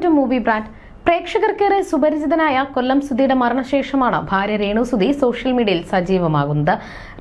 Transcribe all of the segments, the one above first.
To movie brand പ്രേക്ഷകർക്കേറെ സുപരിചിതനായ കൊല്ലം സുധിയുടെ മരണശേഷമാണ് ഭാര്യ Renu Sudhi social മീഡിയയിൽ സജീവമാകുന്നത്.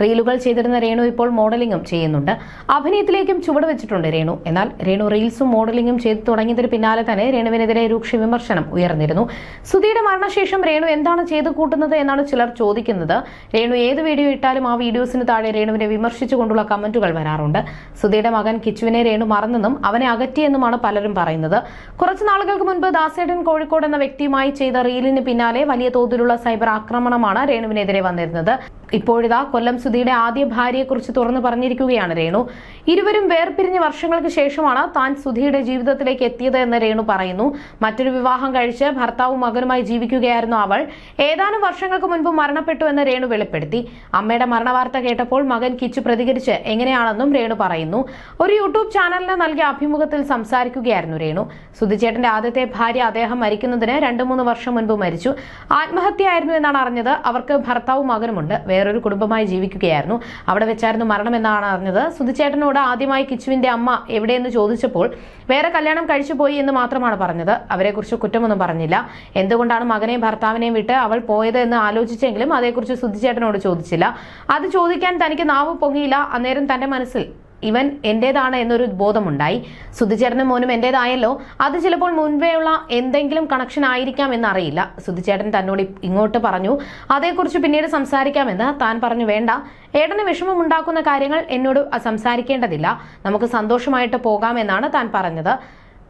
റീലുകൾ ചെയ്തിരുന്ന രേണു ഇപ്പോൾ മോഡലിംഗും ചെയ്യുന്നുണ്ട്. അഭിനയത്തിലേക്കും ചുവട് വെച്ചിട്ടുണ്ട് രേണു. എന്നാൽ രേണു റീൽസും മോഡലിംഗും ചെയ്തു തുടങ്ങിയതിന് പിന്നാലെ തന്നെ രേണുവിനെതിരെ രൂക്ഷ വിമർശനം ഉയർന്നിരുന്നു. സുധിയുടെ മരണശേഷം രേണു എന്താണ് ചെയ്തു കൂട്ടുന്നത് എന്നാണ് ചിലർ ചോദിക്കുന്നത്. രേണു ഏത് വീഡിയോ ഇട്ടാലും ആ വീഡിയോസിന് താഴെ രേണുവിനെ വിമർശിച്ചുകൊണ്ടുള്ള കമന്റുകൾ വരാറുണ്ട്. സുധിയുടെ മകൻ കിച്ചുവിനെ രേണു മറന്നെന്നും അവനെ അകറ്റിയെന്നുമാണ് പലരും പറയുന്നത്. കുറച്ചു നാളുകൾക്ക് മുൻപ് ദാസേടൻ കോഴിക്കോട് എന്ന വ്യക്തിയുമായി ചെയ്ത റീലിന് പിന്നാലെ വലിയ തോതിലുള്ള സൈബർ ആക്രമണമാണ് രേണുവിനെതിരെ വന്നിരുന്നത്. ഇപ്പോഴിതാ കൊല്ലം സുധിയുടെ ആദ്യ ഭാര്യയെക്കുറിച്ച് തുറന്നു പറഞ്ഞിരിക്കുകയാണ് രേണു. ഇരുവരും വേർപിരിഞ്ഞ വർഷങ്ങൾക്ക് ശേഷമാണ് താൻ സുധിയുടെ ജീവിതത്തിലേക്ക് എത്തിയത് എന്ന് രേണു പറയുന്നു. മറ്റൊരു വിവാഹം കഴിച്ച് ഭർത്താവും മകനുമായി ജീവിക്കുകയായിരുന്നു അവൾ. ഏതാനും വർഷങ്ങൾക്ക് മുൻപ് മരണപ്പെട്ടു എന്ന് രേണു വെളിപ്പെടുത്തി. അമ്മയുടെ മരണവാർത്ത കേട്ടപ്പോൾ മകൻ കിച്ചു പ്രതികരിച്ച് എങ്ങനെയാണെന്നും രേണു പറയുന്നു. ഒരു യൂട്യൂബ് ചാനലിന് നൽകിയ അഭിമുഖത്തിൽ സംസാരിക്കുകയായിരുന്നു രേണു. സുധിച്ചേട്ടന്റെ ആദ്യത്തെ ഭാര്യ അദ്ദേഹം മരിക്കുന്നതിന് രണ്ടു മൂന്ന് വർഷം മുൻപ് മരിച്ചു. ആത്മഹത്യയായിരുന്നു എന്നാണ് അറിഞ്ഞത്. അവർക്ക് ഭർത്താവും മകനുമുണ്ട്. വേറൊരു കുടുംബമായി ജീവിക്കുകയായിരുന്നു. അവിടെ വെച്ചായിരുന്നു മരണം എന്നാണ് അറിഞ്ഞത്. സുധിച്ചേട്ടനോട് ആദ്യമായി കിച്ചുവിന്റെ അമ്മ എവിടെയെന്ന് ചോദിച്ചപ്പോൾ വേറെ കല്യാണം കഴിച്ചു പോയി എന്ന് മാത്രമാണ് പറഞ്ഞത്. അവരെക്കുറിച്ച് കുറ്റമൊന്നും പറഞ്ഞില്ല. എന്തുകൊണ്ടാണ് മകനെയും ഭർത്താവിനെയും വിട്ട് അവൾ പോയത് എന്ന് ആലോചിച്ചെങ്കിലും അതേക്കുറിച്ച് സുധിച്ചേട്ടനോട് ചോദിച്ചില്ല. അത് ചോദിക്കാൻ തനിക്ക് നാവ് പൊങ്ങിയില്ല. അന്നേരം തന്റെ മനസ്സിൽ ഇവൻ എന്റെതാണ് എന്നൊരു ബോധമുണ്ടായി. സുധിചേട്ടനും മോനും എന്റേതായല്ലോ അത് ചിലപ്പോൾ മുൻപേയുള്ള എന്തെങ്കിലും കണക്ഷൻ ആയിരിക്കാം എന്നറിയില്ല. സുധിചേട്ടൻ തന്നോട് ഇങ്ങോട്ട് പറഞ്ഞു അതേക്കുറിച്ച് പിന്നീട് സംസാരിക്കാമെന്ന് താൻ പറഞ്ഞു വേണ്ട. ഏട്ടന് വിഷമമുണ്ടാക്കുന്ന കാര്യങ്ങൾ എന്നോട് സംസാരിക്കേണ്ടതില്ല. നമുക്ക് സന്തോഷമായിട്ട് പോകാമെന്നാണ് താൻ പറഞ്ഞത്.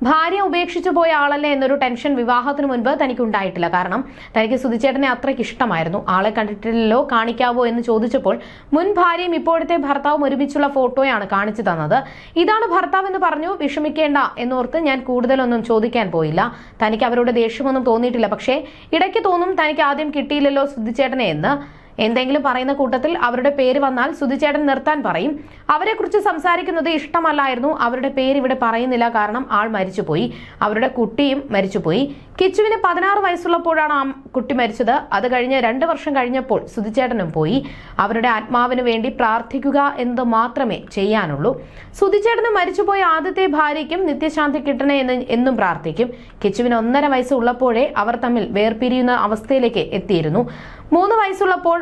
ഭാര്യ ഉപേക്ഷിച്ചു പോയ ആളല്ലേ എന്നൊരു ടെൻഷൻ വിവാഹത്തിന് മുൻപ് തനിക്ക് ഉണ്ടായിട്ടില്ല കാരണം തനിക്ക് സുധിച്ചേട്ടനെ അത്രയ്ക്ക് ഇഷ്ടമായിരുന്നു. ആളെ കണ്ടിട്ടില്ലല്ലോ കാണിക്കാവോ എന്ന് ചോദിച്ചപ്പോൾ മുൻ ഭാര്യയും ഇപ്പോഴത്തെ ഭർത്താവും ഒരുമിച്ചുള്ള ഫോട്ടോയാണ് കാണിച്ചു തന്നത്. ഇതാണ് ഭർത്താവ് എന്ന് പറഞ്ഞു വിഷമിക്കേണ്ട എന്നോർത്ത് ഞാൻ കൂടുതലൊന്നും ചോദിക്കാൻ പോയില്ല. തനിക്ക് അവരുടെ ദേഷ്യമൊന്നും തോന്നിയിട്ടില്ല. പക്ഷേ ഇടയ്ക്ക് തോന്നും തനിക്ക് ആദ്യം കിട്ടിയില്ലല്ലോ സുധിച്ചേട്ടനെ എന്ന്. എന്തെങ്കിലും പറയുന്ന കൂട്ടത്തിൽ അവരുടെ പേര് വന്നാൽ സുധിച്ചേട്ടൻ നിർത്താൻ പറയും. അവരെക്കുറിച്ച് സംസാരിക്കുന്നത് ഇഷ്ടമല്ലായിരുന്നു. അവരുടെ പേര് ഇവിടെ പറയുന്നില്ല. കാരണം ആൾ മരിച്ചുപോയി. അവരുടെ കുട്ടിയും മരിച്ചുപോയി. കിച്ചുവിന് പതിനാറ് വയസ്സുള്ളപ്പോഴാണ് ആ കുട്ടി മരിച്ചത്. അത് കഴിഞ്ഞ് രണ്ട് വർഷം കഴിഞ്ഞപ്പോൾ സുധിച്ചേട്ടനും പോയി. അവരുടെ ആത്മാവിന് വേണ്ടി പ്രാർത്ഥിക്കുക എന്നത് മാത്രമേ ചെയ്യാനുള്ളൂ. സുധിച്ചേട്ടന് മരിച്ചുപോയ ആദ്യത്തെ ഭാര്യയ്ക്കും നിത്യശാന്തി കിട്ടണേ എന്ന് എന്നും പ്രാർത്ഥിക്കും. കിച്ചുവിന് ഒന്നര വയസ്സുള്ളപ്പോഴേ അവർ തമ്മിൽ വേർപിരിയുന്ന അവസ്ഥയിലേക്ക് എത്തിയിരുന്നു. മൂന്ന് വയസ്സുള്ളപ്പോൾ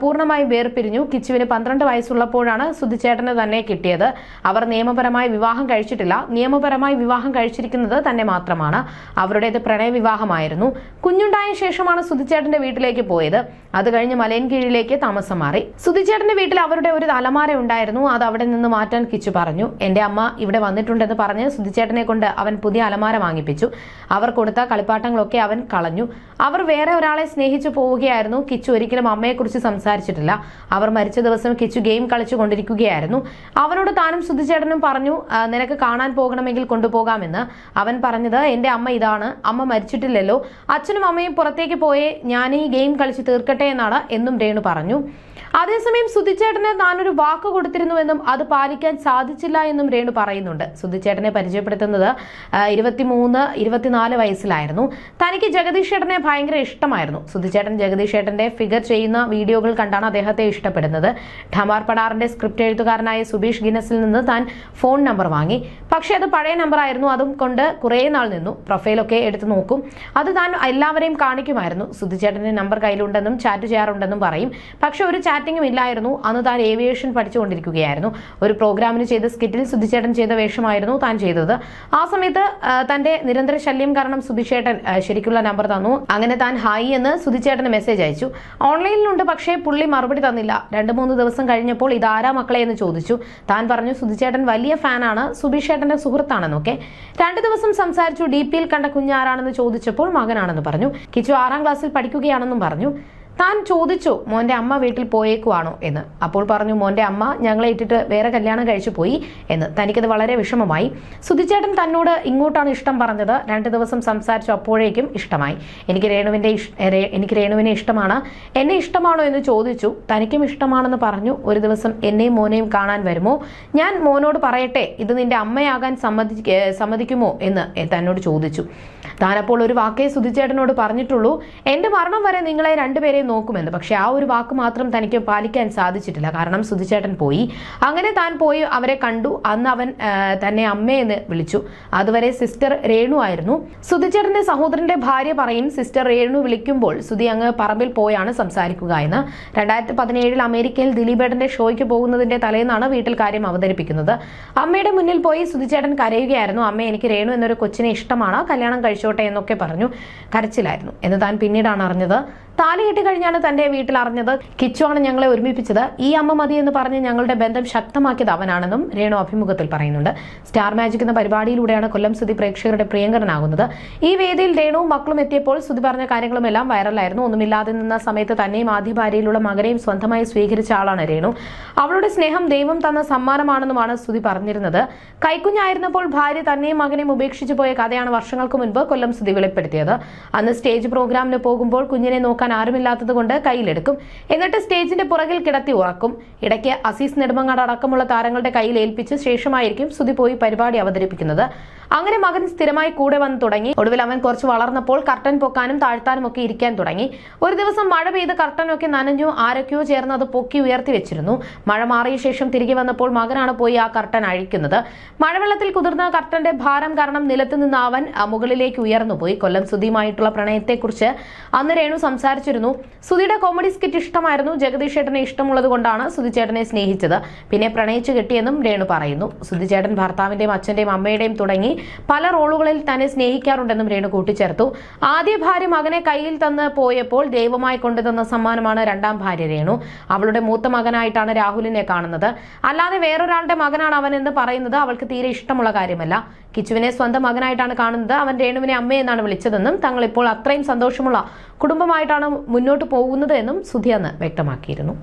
പൂർണമായും വേർപിരിഞ്ഞു. കിച്ചുവിന് പന്ത്രണ്ട് വയസ്സുള്ളപ്പോഴാണ് സുധിച്ചേട്ടന് തന്നെ കിട്ടിയത്. അവർ നിയമപരമായി വിവാഹം കഴിച്ചിട്ടില്ല. നിയമപരമായി വിവാഹം കഴിച്ചിരിക്കുന്നത് തന്നെ മാത്രമാണ്. അവരുടേത് പ്രണയവിവാഹമായിരുന്നു. കുഞ്ഞുണ്ടായ ശേഷമാണ് സുധിച്ചേട്ടന്റെ വീട്ടിലേക്ക് പോയത്. അത് കഴിഞ്ഞ് മലയൻകീഴിലേക്ക് താമസം മാറി. സുധിച്ചേട്ടന്റെ വീട്ടിൽ അവരുടെ ഒരു അലമാര ഉണ്ടായിരുന്നു. അത് അവിടെ നിന്ന് മാറ്റാൻ കിച്ചു പറഞ്ഞു. എന്റെ അമ്മ ഇവിടെ വന്നിട്ടുണ്ടെന്ന് പറഞ്ഞ് സുധിച്ചേട്ടനെ കൊണ്ട് അവൻ പുതിയ അലമാര വാങ്ങിപ്പിച്ചു. അവർ കൊടുത്ത കളിപ്പാട്ടങ്ങളൊക്കെ അവൻ കളഞ്ഞു. അവർ വേറെ ഒരാളെ സ്നേഹിച്ചു പോവുകയായിരുന്നു. കിച്ചു ഒരിക്കലും അമ്മയെക്കുറിച്ച് സംസാരിച്ചിട്ടില്ല. അവർ മരിച്ച ദിവസം കിച്ചു ഗെയിം കളിച്ചു കൊണ്ടിരിക്കുകയായിരുന്നു. അവനോട് താനും സുധിച്ചേട്ടനും പറഞ്ഞു നിനക്ക് കാണാൻ പോകണമെങ്കിൽ കൊണ്ടുപോകാമെന്ന്. അവൻ പറഞ്ഞത് എന്റെ അമ്മ ഇതാണ്. അമ്മ മരിച്ചിട്ടില്ലല്ലോ. അച്ഛനും അമ്മയും പുറത്തേക്ക് പോയേ ഞാൻ ഈ ഗെയിം കളിച്ച് തീർക്കട്ടെ എന്നാണ് എന്നും രേണു പറഞ്ഞു. അതേസമയം സുധിച്ചേട്ടന് താനൊരു വാക്ക് കൊടുത്തിരുന്നുവെന്നും അത് പാലിക്കാൻ സാധിച്ചില്ല എന്നും രേണു പറയുന്നുണ്ട്. സുധിച്ചേട്ടനെ പരിചയപ്പെടുത്തുന്നത് ഇരുപത്തിമൂന്ന് ഇരുപത്തിനാല് വയസ്സിലായിരുന്നു. തനിക്ക് ജഗദീഷ് ചേട്ടനെ ഭയങ്കര ഇഷ്ടമായിരുന്നു. സുധിച്ചേട്ടൻ ജഗദീഷ് ചേട്ടന്റെ ഫിഗർ ചെയ്യുന്ന വീഡിയോകൾ കണ്ടാണ് അദ്ദേഹത്തെ ഇഷ്ടപ്പെടുന്നത്. ഠമാർ പടാറിന്റെ സ്ക്രിപ്റ്റ് എഴുത്തുകാരനായ സുബീഷ് ഗിനസിൽ നിന്ന് താൻ ഫോൺ നമ്പർ വാങ്ങി. പക്ഷേ അത് പഴയ നമ്പർ ആയിരുന്നു. അതും കൊണ്ട് കുറേ നാൾ നിന്നു. പ്രൊഫൈലൊക്കെ എടുത്തു നോക്കും. അത് താൻ എല്ലാവരെയും കാണിക്കുമായിരുന്നു. സുധിച്ചേട്ടന്റെ നമ്പർ കയ്യിലുണ്ടെന്നും ചാറ്റ് ചെയ്യാറുണ്ടെന്നും പറയും. പക്ഷെ ഒരു ചാറ്റിംഗും ഇല്ലായിരുന്നു. അന്ന് താൻ ഏവിയേഷൻ പഠിച്ചുകൊണ്ടിരിക്കുകയായിരുന്നു. ഒരു പ്രോഗ്രാമിന് ചെയ്ത സ്കിറ്റിൽ സുധിച്ചേട്ടൻ ചെയ്ത വേഷമായിരുന്നു താൻ ചെയ്തത്. ആ സമയത്ത് തന്റെ നിരന്തര ശല്യം കാരണം സുധിച്ചേട്ടൻ ശരിക്കുള്ള നമ്പർ തന്നു. അങ്ങനെ താൻ ഹായ് എന്ന് സുധിച്ചേട്ടന് മെസ്സേജ് അയച്ചു. ഓൺലൈനിലുണ്ട് പക്ഷേ പുള്ളി മറുപടി തന്നില്ല. രണ്ട് മൂന്ന് ദിവസം കഴിഞ്ഞപ്പോൾ ഇതാരാ മക്കളെ എന്ന് ചോദിച്ചു. താൻ പറഞ്ഞു സുധിച്ചേട്ടൻ വലിയ ഫാനാണ്. സുബീഷേട്ടന്റെ സുഹൃത്താണെന്നൊക്കെ രണ്ട് ദിവസം സംസാരിച്ചു. ഡി പിയിൽ കണ്ട കുഞ്ഞാരാണെന്ന് ചോദിച്ചപ്പോൾ മകനാണെന്ന് പറഞ്ഞു. കിച്ചു ആറാം ക്ലാസ്സിൽ പഠിക്കുകയാണെന്നും പറഞ്ഞു. താൻ ചോദിച്ചു മോന്റെ അമ്മ വീട്ടിൽ പോയേക്കുവാണോ? എന്ന്. അപ്പോൾ പറഞ്ഞു മോന്റെ അമ്മ ഞങ്ങളെ ഇട്ടിട്ട് വേറെ കല്യാണം കഴിച്ചു പോയി എന്ന്. തനിക്കത് വളരെ വിഷമമായി. സുധിച്ചേട്ടൻ തന്നോട് ഇങ്ങോട്ടാണ് ഇഷ്ടം പറഞ്ഞത്. രണ്ട് ദിവസം സംസാരിച്ചു അപ്പോഴേക്കും ഇഷ്ടമായി. എനിക്ക് രേണുവിന്റെ എനിക്ക് രേണുവിനെ ഇഷ്ടമാണ്. എന്നെ ഇഷ്ടമാണോ? എന്ന് ചോദിച്ചു. തനിക്കും ഇഷ്ടമാണെന്ന് പറഞ്ഞു. ഒരു ദിവസം എന്നെയും മോനെയും കാണാൻ വരുമോ? ഞാൻ മോനോട് പറയട്ടെ. ഇത് നിന്റെ അമ്മയാകാൻ സമ്മതി സമ്മതിക്കുമോ? എന്ന് തന്നോട് ചോദിച്ചു. താനപ്പോൾ ഒരു വാക്കേ സുധിച്ചേട്ടനോട് പറഞ്ഞിട്ടുള്ളൂ. എന്റെ മരണം വരെ നിങ്ങളെ രണ്ടുപേരെയും നോക്കുമെന്ന്. പക്ഷെ ആ ഒരു വാക്ക് മാത്രം തനിക്ക് പാലിക്കാൻ സാധിച്ചിട്ടില്ല. കാരണം സുധിച്ചേട്ടൻ പോയി. അങ്ങനെ താൻ പോയി അവരെ കണ്ടു. അന്ന് അവൻ തന്നെ അമ്മയെന്ന് വിളിച്ചു. അതുവരെ സിസ്റ്റർ രേണു ആയിരുന്നു. സുധിച്ചേട്ടന്റെ സഹോദരന്റെ ഭാര്യ പറയും സിസ്റ്റർ രേണു വിളിക്കുമ്പോൾ സുധി അങ്ങ് പറമ്പിൽ പോയാണ് സംസാരിക്കുക എന്ന്. രണ്ടായിരത്തി പതിനേഴിൽ അമേരിക്കയിൽ ദിലീപേട്ടന്റെ ഷോയ്ക്ക് പോകുന്നതിന്റെ തലേന്നാണ് വീട്ടിൽ കാര്യം അവതരിപ്പിക്കുന്നത്. അമ്മയുടെ മുന്നിൽ പോയി സുധിച്ചേട്ടൻ കരയുകയായിരുന്നു. അമ്മ എനിക്ക് രേണു എന്നൊരു കൊച്ചിനെ ഇഷ്ടമാണ്. കല്യാണം കഴിച്ചോട്ടെ എന്നൊക്കെ പറഞ്ഞു. കരച്ചിലായിരുന്നു. എന്ന് താൻ പിന്നീടാണ് അറിഞ്ഞത്. താലി കെട്ടി കഴിഞ്ഞാണ് തന്റെ വീട്ടിൽ അറിഞ്ഞത് കിച്ചുവാണ് ഞങ്ങളെ ഒരുമിപ്പിച്ചത്. ഈ അമ്മ മതി എന്ന് പറഞ്ഞ് ഞങ്ങളുടെ ബന്ധം ശക്തമാക്കിയത് അവനാണെന്നും രേണു അഭിമുഖത്തിൽ പറയുന്നുണ്ട്. സ്റ്റാർ മാജിക് എന്ന പരിപാടിയിലൂടെയാണ് കൊല്ലം സ്തുതി പ്രേക്ഷകരുടെ പ്രിയങ്കരനാകുന്നത്. ഈ വേദിയിൽ രേണുവും മക്കളും എത്തിയപ്പോൾ സ്തുതി പറഞ്ഞ കാര്യങ്ങളും എല്ലാം വൈറലായിരുന്നു. ഒന്നുമില്ലാതെ നിന്ന സമയത്ത് തന്നെയും ആദ്യ ഭാര്യയിലുള്ള മകനെയും സ്വന്തമായി സ്വീകരിച്ച ആളാണ് രേണു. അവളുടെ സ്നേഹം ദൈവം തന്ന സമ്മാനമാണെന്നുമാണ് സ്തുതി പറഞ്ഞിരുന്നത്. കൈക്കുഞ്ഞായിരുന്നപ്പോൾ ഭാര്യ തന്നെയും മകനെയും ഉപേക്ഷിച്ചു പോയ കഥയാണ് വർഷങ്ങൾക്ക് മുൻപ് കൊല്ലം സ്തുതി വെളിപ്പെടുത്തിയത്. അന്ന് സ്റ്റേജ് പ്രോഗ്രാമിന് പോകുമ്പോൾ കുഞ്ഞിനെ നോക്കാൻ ആരുമില്ലാത്തത് കൊണ്ട് കയ്യിലെടുക്കും. എന്നിട്ട് സ്റ്റേജിന്റെ പുറകിൽ കിടത്തി ഉറക്കും. ഇടയ്ക്ക് അസീസ് നെടുമങ്ങാട് അടക്കമുള്ള താരങ്ങളുടെ കയ്യിൽ ഏൽപ്പിച്ച് ശേഷമായിരിക്കും സുധി പോയി പരിപാടി അവതരിപ്പിക്കുന്നത്. അങ്ങനെ മകൻ സ്ഥിരമായി കൂടെ വന്ന് തുടങ്ങി. ഒടുവിൽ അവൻ കുറച്ച് വളർന്നപ്പോൾ കർട്ടൻ പൊക്കാനും താഴ്ത്താനും ഒക്കെ ഇരിക്കാൻ തുടങ്ങി. ഒരു ദിവസം മഴ പെയ്ത് കർട്ടനൊക്കെ നനഞ്ഞു ആരൊക്കെയോ ചേർന്ന് അത് പൊക്കി ഉയർത്തി വെച്ചിരുന്നു. മഴ മാറിയ ശേഷം തിരികെ വന്നപ്പോൾ മകനാണ് പോയി ആ കർട്ടൻ അഴിക്കുന്നത്. മഴവെള്ളത്തിൽ കുതിർന്ന കർട്ടന്റെ ഭാരം കാരണം നിലത്ത് നിന്ന് അവൻ മുകളിലേക്ക് ഉയർന്നു പോയി. കൊല്ലം സുധിയുമായിട്ടുള്ള പ്രണയത്തെക്കുറിച്ച് അന്ന് രേണു സംസാരിച്ചിരുന്നു. സുധിയുടെ കോമഡി സ്കിറ്റ് ഇഷ്ടമായിരുന്നു. ജഗദീഷ് ചേട്ടനെ ഇഷ്ടമുള്ളത് കൊണ്ടാണ് സുധി ചേട്ടനെ സ്നേഹിച്ചത്. പിന്നെ പ്രണയിച്ചു കെട്ടിയെന്നും രേണു പറയുന്നു. സുധി ചേട്ടൻ ഭർത്താവിന്റെയും അച്ഛന്റെയും അമ്മയുടെയും തുടങ്ങി പല റോളുകളിൽ തന്നെ സ്നേഹിക്കാറുണ്ടെന്നും രേണു കൂട്ടിച്ചേർത്തു. ആദ്യ ഭാര്യ മകനെ കയ്യിൽ തന്ന് പോയപ്പോൾ ദൈവമായി കൊണ്ടുതന്ന സമ്മാനമാണ് രണ്ടാം ഭാര്യ രേണു. അവളുടെ മൂത്ത മകനായിട്ടാണ് രാഹുലിനെ കാണുന്നത്. അല്ലാതെ വേറൊരാളുടെ മകനാണ് അവൻ എന്ന് പറയുന്നത് അവൾക്ക് തീരെ ഇഷ്ടമുള്ള കാര്യമല്ല. കിച്ചുവിനെ സ്വന്തം മകനായിട്ടാണ് കാണുന്നത്. അവൻ രേണുവിനെ അമ്മയെന്നാണ് വിളിച്ചതെന്നും തങ്ങൾ ഇപ്പോൾ അത്രയും സന്തോഷമുള്ള കുടുംബമായിട്ടാണ് മുന്നോട്ട് പോകുന്നത് എന്നും സുധി അന്ന് വ്യക്തമാക്കിയിരുന്നു.